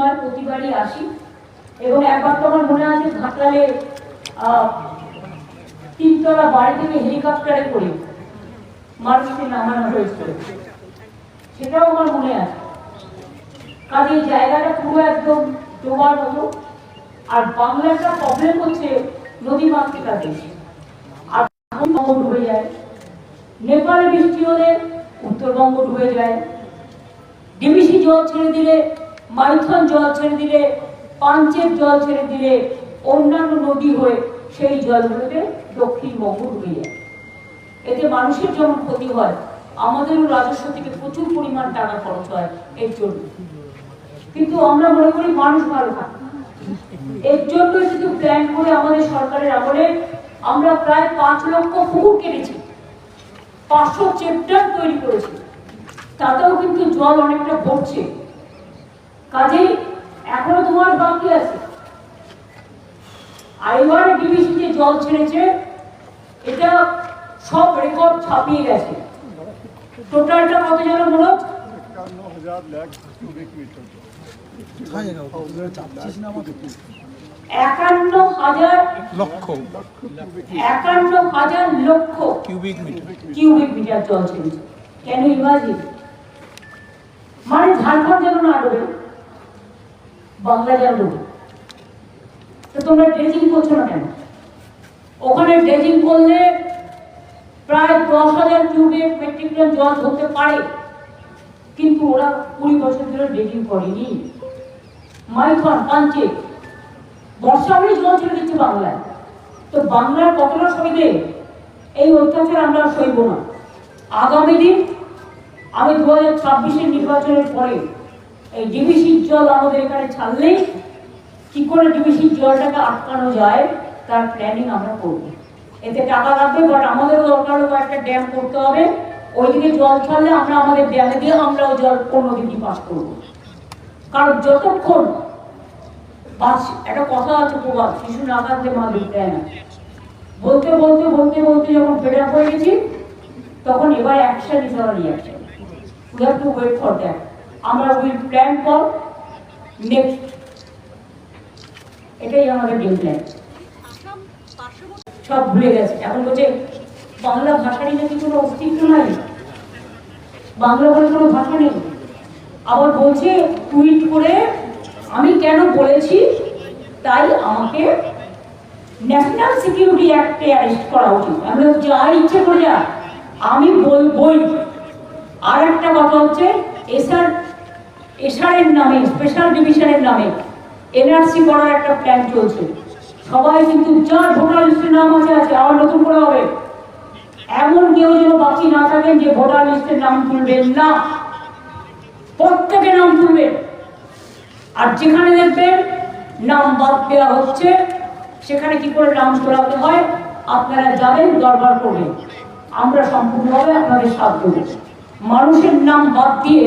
নয় প্রতিবারই আসি এবং একবার তো আমার মনে আছে ঘাটালে তিনতলা বাড়ি থেকে হেলিকপ্টারে করে মানুষকে নামানো হয়েছিল সেটাও আমার মনে আছে। কাজে জায়গাটা পুরো একদম ডোবার মতো আর বাংলাটা প্রবলেম হচ্ছে নদী মাতৃকা দেশ আর ডুবে যায়। নেপালে বৃষ্টি হলে উত্তরবঙ্গ ডুবে যায়। ডিবিসি জল ছেড়ে দিলে মাইথন জল ছেড়ে দিলে, পাঞ্চের জল ছেড়ে দিলে অন্যান্য নদী হয়ে সেই জলগুলোতে দক্ষিণবঙ্গ ডুবে যায়। এতে মানুষের যেমন ক্ষতি হয়, আমাদেরও রাজস্ব থেকে প্রচুর পরিমাণ টাকা খরচ হয় এর জন্য। কিন্তু আমরা মনে করি মানুষ ভালো থাকে। এর জন্য শুধু প্ল্যান করে আমাদের সরকারের আমলে আমরা প্রায় পাঁচ লক্ষ পুকুর কেটেছি, পাঁচশো চেপ্টার তৈরি করেছি। তাতেও কিন্তু জল অনেকটা ভরছে। কাজেই এখনও তোমার বাকি আছে। যে জল ছেড়েছে এটা সব রেকর্ড ছাপিয়ে গেছে। টোটালটা কত যেন মনে একান্ন হাজার লক্ষ। একান্ন হাজার লক্ষ কিউবিক মিটার কিউবিক মিটার জল ছেড়েছে। কেন ইমাজিন মানে ঝাড়খণ্ড যেন না ডোবে। বাংলা ডোবে তো তোমরা ড্রেজিং করছ না কেন? ওখানে ড্রেজিং করলে প্রায় দশ হাজার কিউবিক মেট্রিক টন জল ধরতে পারে। কিন্তু ওরা কুড়ি বছর ধরে ড্রেজিং করেনি। মাইথন পাঞ্চে, বর্ষা হলে জল ছেড়ে দিচ্ছে বাংলায়। তো বাংলার কতটা সুবিধে এই অত্যাচার আমরা সইব না। আগামী দিন আমি দু হাজার ছাব্বিশের নির্বাচনের পরে এই ডিবিসির জল আমাদের এখানে ছাড়লেই কি করে ডিবিসির জলটাকে আটকানো যায়, তার প্ল্যানিং আমরা করব। এতে টাকা লাগবে বাট আমাদেরও দরকার হলো একটা ড্যাম করতে হবে। ওইদিকে জল ছাড়লে আমরা আমাদের ড্যামে দিয়ে আমরাও জল অন্য দিকে পাস করব। কারণ যতক্ষণ বাস, একটা কথা আছে প্রবাদ, শিশু না কাঁদতে মা দেয় না। বলতে বলতে বলতে বলতে যখন ফেড হয়ে গেছি, তখন এবার action is our reaction we have to wait for that আমরা উইল প্ল্যান ফর নেক্সট এটাই আমাদের গেম প্ল্যান সব ভুলে গেছে। এখন বলছে, বাংলা ভাষারই নাকি কোনো অস্তিত্ব নাই। বাংলা বলে কোনো ভাষা নেই। আবার বলছে টুইট করে আমি কেন বলেছি? তাই আমাকে ন্যাশনাল সিকিউরিটি অ্যাক্টে অ্যারেস্ট করা উচিত। আমি আর ইচ্ছে করে যা, আমি বলবই। আর একটা কথা হচ্ছে এসআর এসআরের নামে স্পেশাল ডিভিশনের নামে এনআরসি করার একটা প্ল্যান চলছে। সবাই কিন্তু যার ভোটার লিস্টের নাম আছে আছে, আবার নতুন করে হবে। এমন কেউ যেন বাকি না থাকেন যে ভোটার লিস্টের নাম তুলবেন না। প্রত্যেকে নাম তুলবেন। আর যেখানে দেখবেন নাম বাদ দেওয়া হচ্ছে, সেখানে কি করে নাম তোলাতে হয়, আপনারা যাবেন, দরবার করবেন। আমরা সম্পূর্ণভাবে আপনাদের সাথ দেব। মানুষের নাম বাদ দিয়ে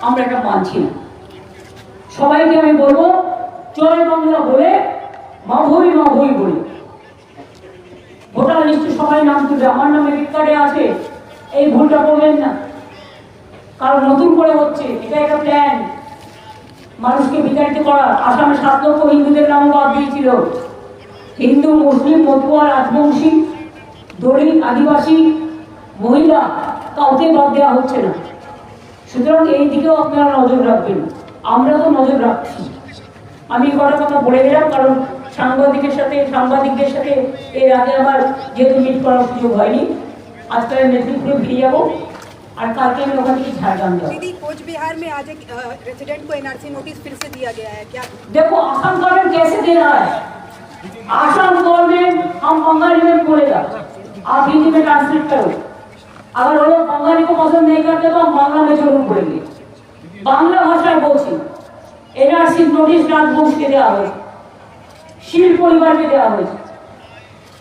আমরা এটা মানছি না। সবাইকে আমি বলব, জয় বাংলা বলে, মা ভই মা ভই বলি। ভোটার লিস্টে সবাই নাম তুলবে। আমার নামে কার্ডে আছে। এই ভুলটা করবেন না। কারণ নতুন করে হচ্ছে। এটা একটা প্ল্যান মানুষকে বিতাড়িত করার। আসামে সাত লক্ষ হিন্দুদের নাম বাদ দিয়েছিল। হিন্দু, মুসলিম মতুয়া রাজবংশী, দলিত, আদিবাসী, মহিলা, কাউকে বাদ দেওয়া হচ্ছে না। সুতরাং এই দিকেও আপনারা নজর রাখবেন আমরা তো নজর রাখছি আমি কটা কথা বলে দিলাম কারণ সাংবাদিকের সাথে সাংবাদিকদের সাথে এর আগে আমার যেহেতু মিট করার সুযোগ হয়নি আজকে আমি মেদিনীপুরে ফিরে যাবো আর কালকে আমি ওখান থেকে ঝাড়গ্রাম যাবো दीदी कोच बिहार में आज एक रेसिडेंट को एनआरसी नोटिस फिर से दिया गया है क्या देखो असम गवर्नमेंट कैसे दे रहा है असम गवर्नमेंट हम बंगाली में बोलेगा आप हिंदी में ट्रांसलेट करो আবার হলো বাঙালিকে পছন্দ নেই করতে তো বাংলা মে জরুর বললি বাংলা ভাষায় বলছি। এনআরসির নোটিশ রাজবংশকে দেওয়া হয়েছে। শিল পরিবারকে দেওয়া হয়েছে।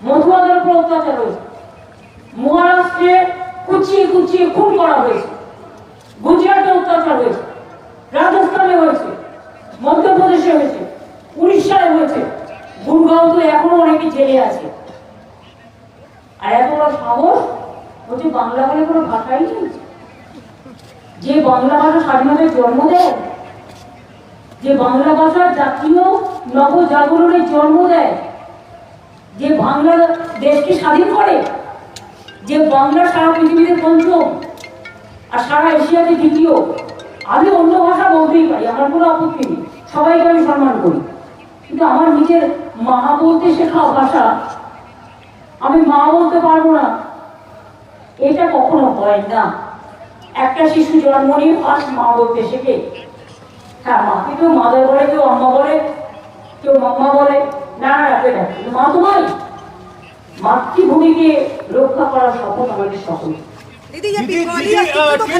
মধুয়াদের উপর অত্যাচার হয়েছে। মহারাষ্ট্রে কুচিয়ে কুচিয়ে খুন করা হয়েছে। গুজরাটে অত্যাচার হয়েছে। রাজস্থানে হয়েছে। মধ্যপ্রদেশে হয়েছে। উড়িষ্যায় হয়েছে। গুরগাঁও তো এখনও অনেকে জেলে আছে। আর এত সাহস? হচ্ছে বাংলা বলে কোনো ভাষাই নেই? যে বাংলা ভাষা স্বাধীনতার জন্ম দেয়, যে বাংলা ভাষা জাতীয় নবজাগরণের জন্ম দেয়, যে বাংলা দেশকে স্বাধীন করে, যে বাংলা সারা পৃথিবীতে পঞ্চম আর সারা এশিয়াতে দ্বিতীয় আমি অন্য ভাষা বলতেই পারি, আমার কোনো আপত্তি নেই, সবাইকে আমি সম্মান করি। কিন্তু আমার নিজের মা বলতে শেখা ভাষা আমি মা বলতে পারব না। এটা কখনো হয় না। একটা শিশু জন্ম নিয়ে ফার্স্ট মা বলতে শেখে। হ্যাঁ মাকে কেউ মাদার বলে কেউ আম্মা বলে কেউ মাম্মা বলে। না না রাখবে না কিন্তু মা তো নয় মাতৃভূমিকে রক্ষা করার শপথ আমাদের সকল